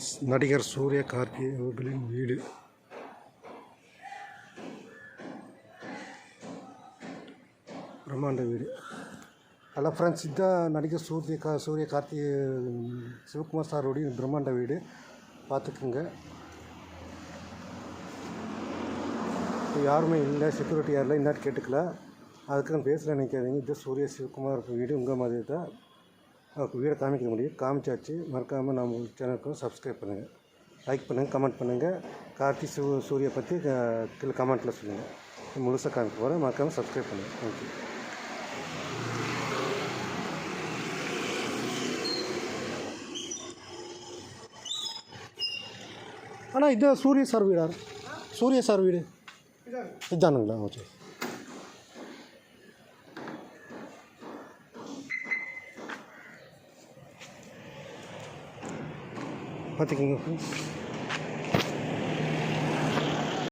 Friends நடிகர் சூர்யா கார்கே அவர்களின் வீடு. பிரம்மாண்ட வீடு. ஹலோ ஃப்ரெண்ட்ஸ் இதுதான் நடிகர் சூரிய கா சூரிய கார்த்தி சிவகுமார் சாரோடைய பிரம்மாண்ட வீடு. பார்த்துக்குங்க. இப்போ யாருமே இல்லை செக்யூரிட்டி யாரில் இன்னாட்டு கேட்டுக்கல. அதுக்கு நான் பேசுகிறேன் நினைக்காதீங்க. இது சூரிய சிவகுமார் வீடு உங்கள் மாதிரி தான். அவருக்கு வீடை காமிக்க முடியும் காமிச்சாச்சு. மறக்காமல் நம்ம சேனலுக்கும் சப்ஸ்கிரைப் பண்ணுங்கள் லைக் பண்ணுங்கள் கமெண்ட் பண்ணுங்கள் கார்த்தி சூ சூரியை பற்றி கீழே கமெண்ட்டில் சொல்லுங்கள் முழுசாக காமிக்க போகிறேன் மறக்காமல் சப்ஸ்கிரைப் பண்ணுங்கள் தேங்க்யூ அண்ணா இதுதான் சூரிய சார் வீடா? சூரிய சார் வீடு? இதானுங்களா? ஓகே. பார்த்துக்கிங்க.